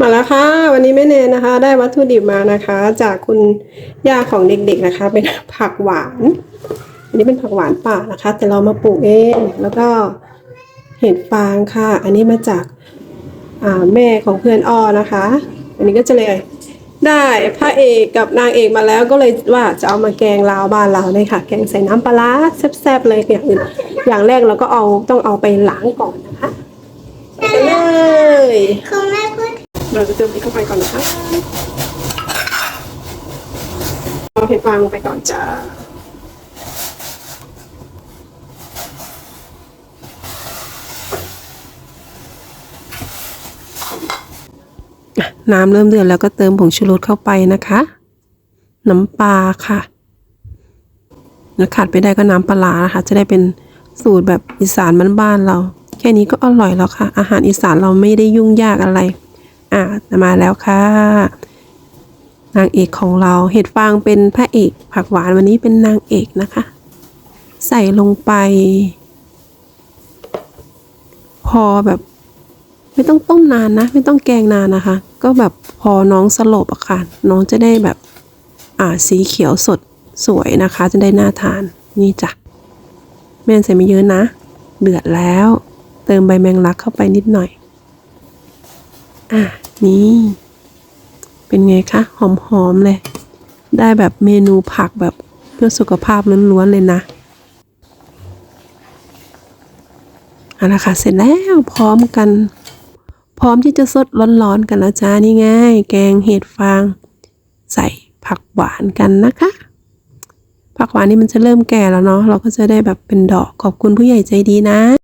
มาแล้วค่ะ วันนี้แม่เนนนะคะ ได้วัตถุดิบมานะคะ จากคุณย่าของเด็กๆนะคะ เป็นผักหวาน อันนี้เป็นผักหวานป่านะคะ แต่เรามาปลูกเองแล้วก็เห็ดฟางค่ะ อันนี้มาจากาแม่ของเพื่อนอ้อนะคะ อันนี้ก็จะเลยได้พระเอกกับนางเอกมาแล้วก็เลยว่าจะเอามาแกงลาวบ้านเราเลยค่ะ แกงใส่น้ำปลาร้าแซ่บๆเลยอย่างอื่นอย่างแรกเราก็เอาต้องเอาไปล้างก่อนนะคะไปเลย เราจะเติมพริกเข้าไปก่อนนะคะเอาเห็ดฟางลงไปก่อนจ้าอะน้ำเริ่มเดือดแล้วก็เติมผงชูรสเข้าไปนะคะ น้ำปลาค่ะแล้วขาดไปได้ก็น้ำปลาร้านะคะ จะได้เป็นสูตรแบบอีสานบ้านๆเรา แค่นี้ก็อร่อยแล้วค่ะ อาหารอีสานเราไม่ได้ยุ่งยากอะไร อะมาแล้วค่ะนางเอกของเราเห็ดฟางเป็นพระเอก ผักหวานวันนี้เป็นนางเอกนะคะ ใส่ลงไป พอแบบ ไม่ต้องต้มนานนะ ไม่ต้องแกงนานนะคะ ก็แบบพอน้องสลบอะค่ะ น้องจะได้แบบ อ่าสีเขียวสดสวยนะคะ จะได้น่าทานนี่จ้ะแม่ใส่ไม่เยอะนะ เดือดแล้ว เติมใบแมงลักเข้าไปนิดหน่อย อะนี่ เป็นไงคะ หอมๆเลย ได้แบบเมนูผักแบบเพื่อสุขภาพล้วนๆเลยนะเอาละค่ะ เสร็จแล้วพร้อมกัน พร้อมที่จะสดร้อนๆกันแล้วจ้านี่ไงแกงเห็ดฟาง ใส่ผักหวานกันนะคะ ผักหวานนี่มันจะเริ่มแก่แล้วเนาะเราก็จะได้แบบเป็นดอกขอบคุณผู้ใหญ่ใจดีนะ